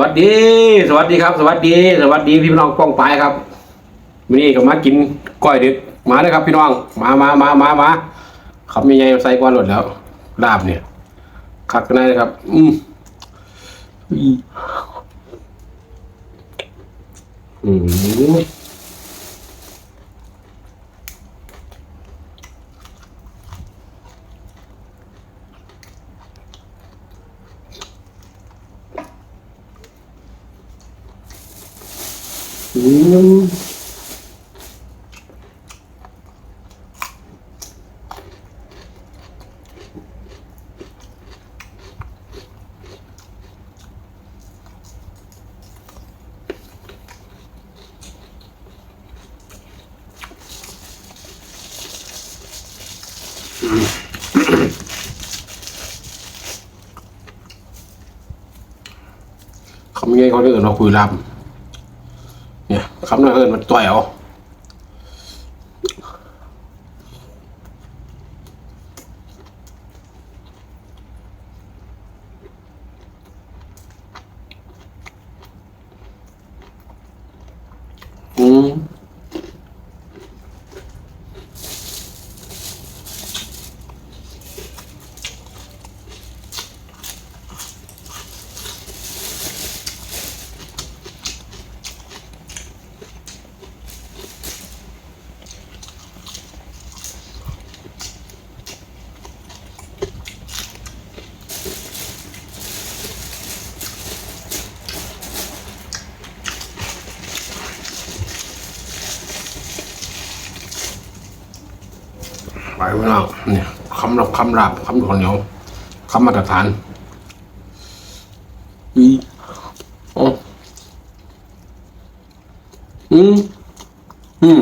วัสดี สวัสดีครับ สวัสดี สวัสดีพี่น้องป้องปายครับวันนี้ก็มากินก้อยดึกมาเลยครับ พี่น้อง มามามามามาเขามีไงใส่ก้อนหลดแล้วลาบเนี่ยคักกันได้เลยครับ อืมอืม เขาไม่ไงเขาเรื่องเราคุยลำ คำนั้นเอินมันต่อยเอาอืม พี่น้องเนี่ยคำรับคำราบคำขอเหนียวคำมาตรฐานอืมอ๋ออืมอืม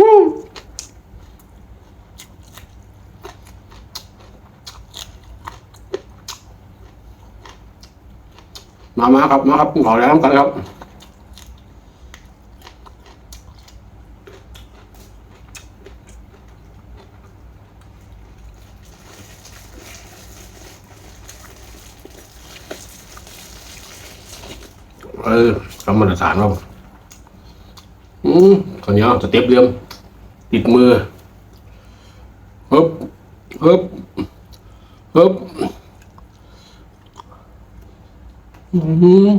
อืมมามาครับ มาครับขอแล้วกันครับ เออคำมาตรฐานว่าอืมคนนี้สเต็ปเรียม ติดมือฮึบฮึบฮึบอืม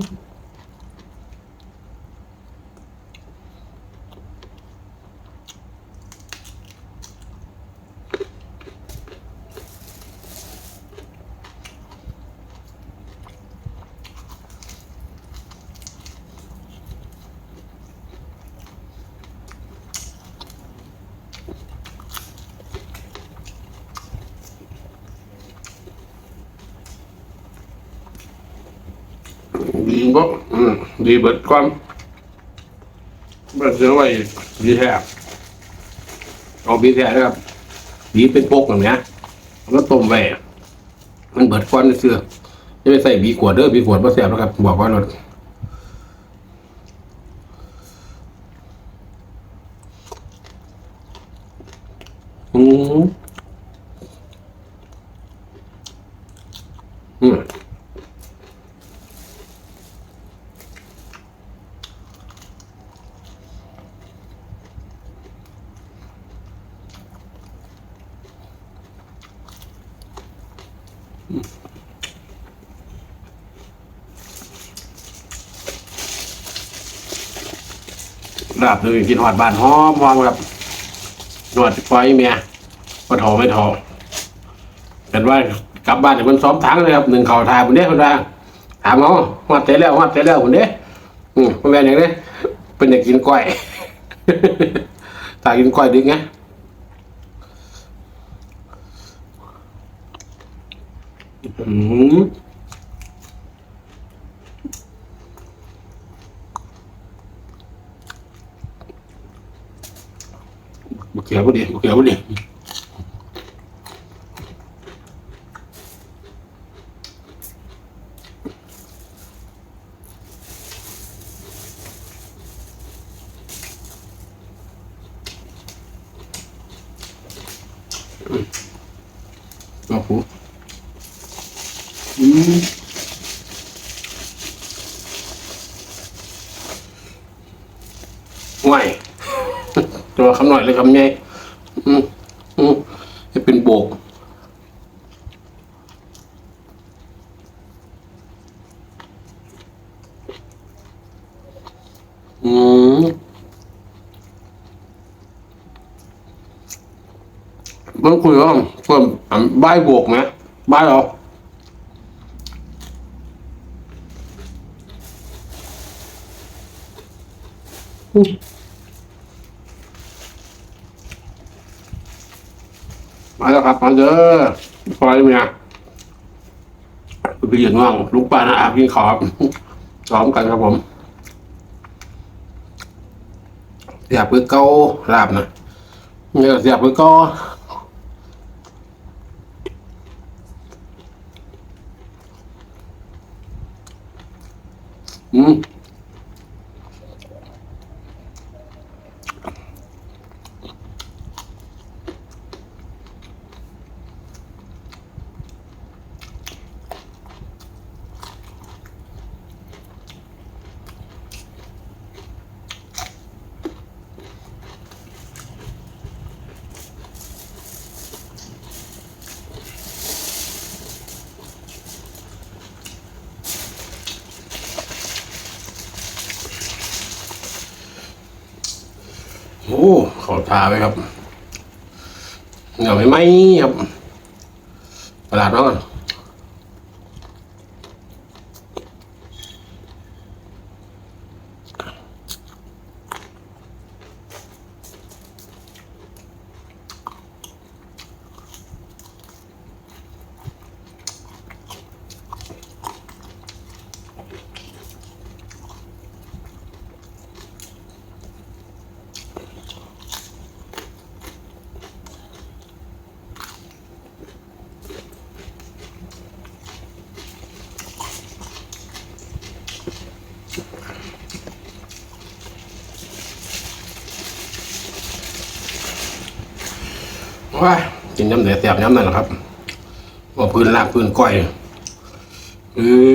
ดีบ่อืมดีเบิดความเบิดเสื้อไว้ดีแท้เอาดีแท้นะครับดีเป็นปกแบบเนี้ยแล้วต้มไว้มันเบิดควันเสื้อจะไปใส่บีขวดเด้อบีขวดมาแสบนะครับบอกว่ารถมอืมาบเลยกินหอดบานหอมหอมครับนวดปล่อยเมียมาถอไม่ถอกันว่ากลับบ้านเดี๋ยมันซ้อมทางเลยครับหนึ่งเข่าทายผมเด้คนว่าถามเขาหอดเตะแล้วหอดเตะแล้วผมเด้อืมเป็นแบบอย่างนี้เป็นอยากกินก้อยตากินก้อยดึกไงอืม เขียวบ่ดีบ่เขียวบ่ดีก็ผู้อืมห่วย ตัวคำหน่อยเลยคำใหญ่อืมอืมให้เป็นโบกอืมเพิ่งคุยว่าเพิ่มอะบ้ายบวกไหมใบ้ายหรออืม มาแล้วครับมาเด้อคอยเมียไปยืนว่างลุกป้านะอาบกินข้าวครับซ้อมกันครับผมเสียบคือเก้าลาบนะเนี่ยเสียบคือเก้าอืม โอ้ขอทาไว้ครับเหนียวไม่ไหมครับประหลาดมากอะ ว้ากินน้ำเหนือแสบน้ำนั่นแหละครับว่าพื้นลากพื้นก้อยเออ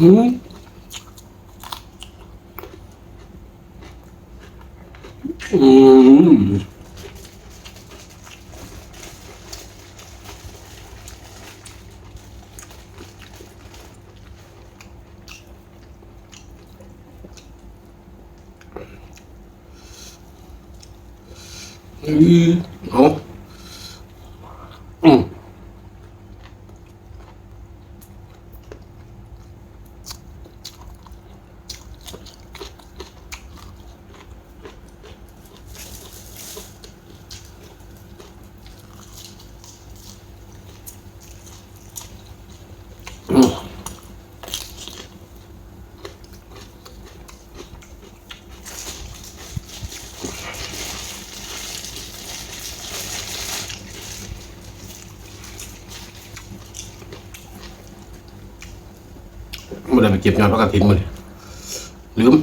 อืม อื ไม่ได้ไปเก็บงานพระกฐินมันลืม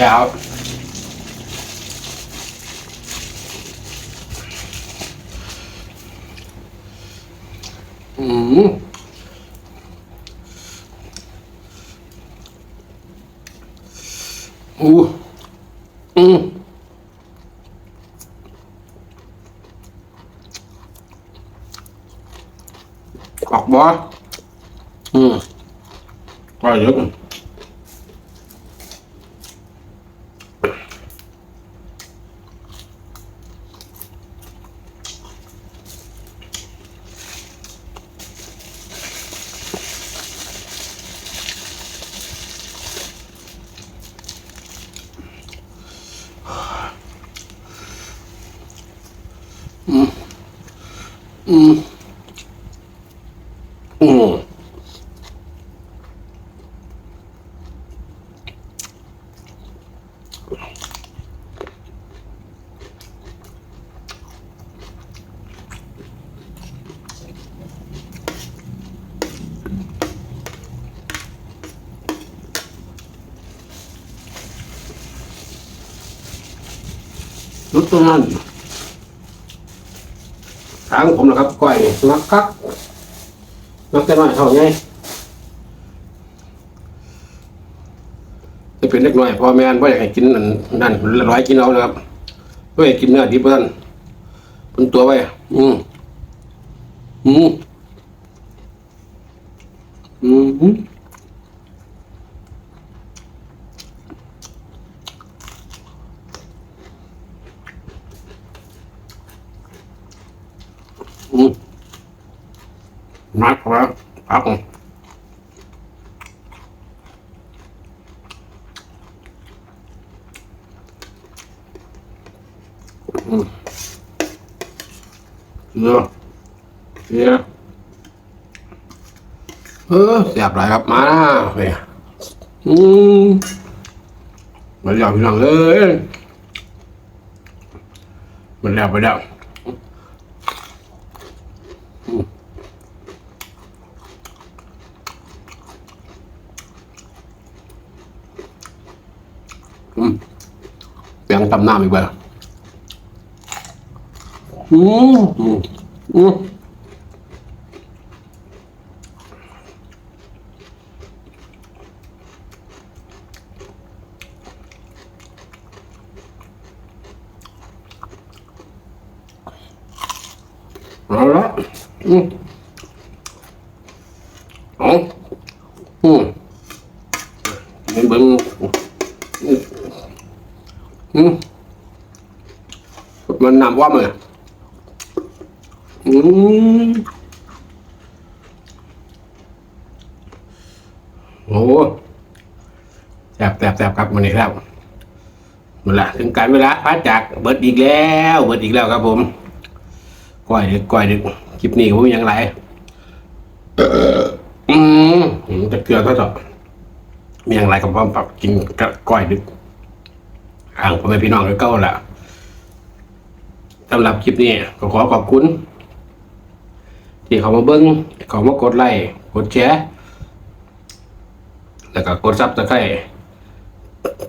ไม่ใช่เอาอืมอู้อืมออกบ่อืมก็เยอะ อ อืม รุดตรงนั้นทางผมนะครับก้อยนักคักนักแต่น้อยเท่าไงจะ เป็นเล็กน้อยพ่อแม่นพ่ออยากให้กินนั่นนั่นร้อยกินเอานะครับพ่ออยากกินเนื้อดิบท่านเป็นตัวไว้อืมอืมอืมอืมนักแล้วพัก เนื้อเนื้อเออเสียบหลายครับมาเนี่ยอืมมาแล้วพี่น้องเอ้ยมันแล้วไปแล้วอืมอืมแปลงตำน้ำอีกแบบ อืมอืมอืมเอาละอืมเอาอืมนี่เบิ้งอืมอืมมันนำว่ามัน อืมโอ้แสบแสบแสบครับมันนี่ครับหมดละถึงการเวลาพักจากเบิดอีกแล้ว เบิดอีกแล้วครับผมก้อยดึกก้อยดึกคลิปนี้ผมยังไรอืมจะเกลือเท่าไหร่มีอย่างไรกับพ่อปรับกินก้อยดึกอ่างพ่อแม่พี่น้องก็เก้าละสำหรับคลิปนี้ก็ขอขอบคุณ ที่เขามาเบิ้งเขามากดไลค์กดแชร์แล้วก็กดซับสไครต์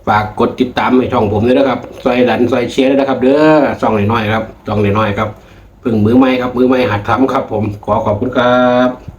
ฝากกดติดตามในช่องผมด้วยนะครับซอยดันซอยเชียร์ด้วยนะครับ เด้อช่องน้อยๆครับช่องน้อยๆครับเพิ่งมือใหม่ครับมือใหม่หัดทำครับ ผมขอขอบคุณครับ